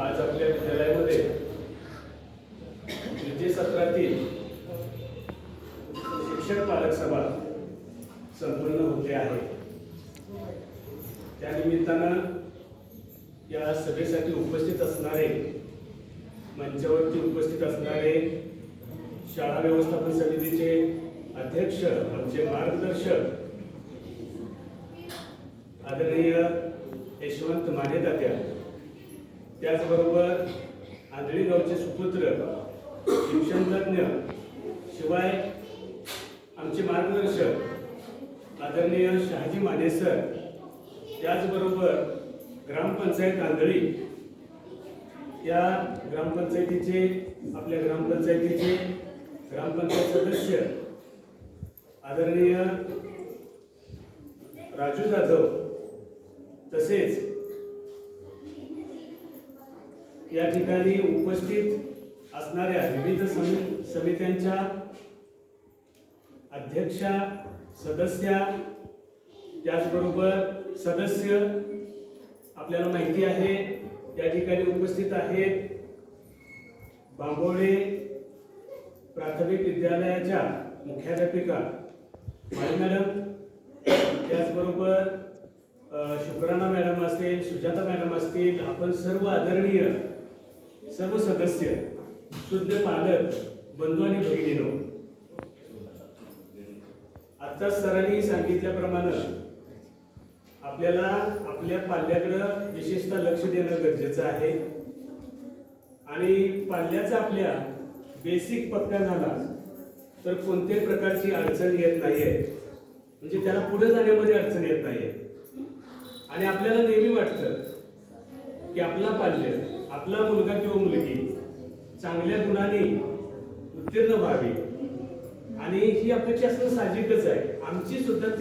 आज आपल्या विद्यालयामध्ये द्वितीय सत्रातील शिक्षक पालक सभा संपन्न होते आहे. त्यानिमित्तानं या सभेसाठी उपस्थित असणारे मंचावरती उपस्थित असणारे शाळा व्यवस्थापन समितीचे अध्यक्ष आमचे मार्गदर्शक आदरणीय यशवंत माने तात्या त्याचबरोबर आदळी गावचे सुपुत्र शिक्षणतज्ञ शिवाय आमचे मार्गदर्शक आदरणीय शहाजी मानेसर त्याचबरोबर ग्रामपंचायत आंधळी या ग्रामपंचायतीचे आपल्या ग्रामपंचायतीचे ग्रामपंचायत सदस्य आदरणीय राजू जाधव तसेच या ठिकाणी उपस्थित असणाऱ्या विविध समित समित्यांच्या अध्यक्षा सदस्या त्याचबरोबर सदस्य आपल्याला माहिती आहे या ठिकाणी उपस्थित आहेत बांबोळे प्राथमिक विद्यालयाच्या मुख्याध्यापिका माई मॅडम त्याचबरोबर अ, शुक्राना मॅडम असतील सुजाता मॅडम असतील आपण सर्व आदरणीय सर्व सदस्य शुद्ध पालक बंधू आणि भगिनीनो. आता सरांनी सांगितल्याप्रमाणे आपल्याला आपल्या पाल्याकडं विशेषतः लक्ष देणं गरजेचं आहे. आणि पाल्याचा आपल्या बेसिक पक्का झाला तर कोणत्याही प्रकारची अडचण येत नाहीये. म्हणजे त्याला पुढे जाण्यामध्ये अडचण येत नाहीये. आणि आपल्याला नेहमी वाटतं की आपला पाल्य आपला मुलगा किंवा मुलगी चांगल्या गुणाने उत्तीर्ण व्हावी. आणि ही अपेक्षा असणं साहजिकच आहे. आमची सुद्धा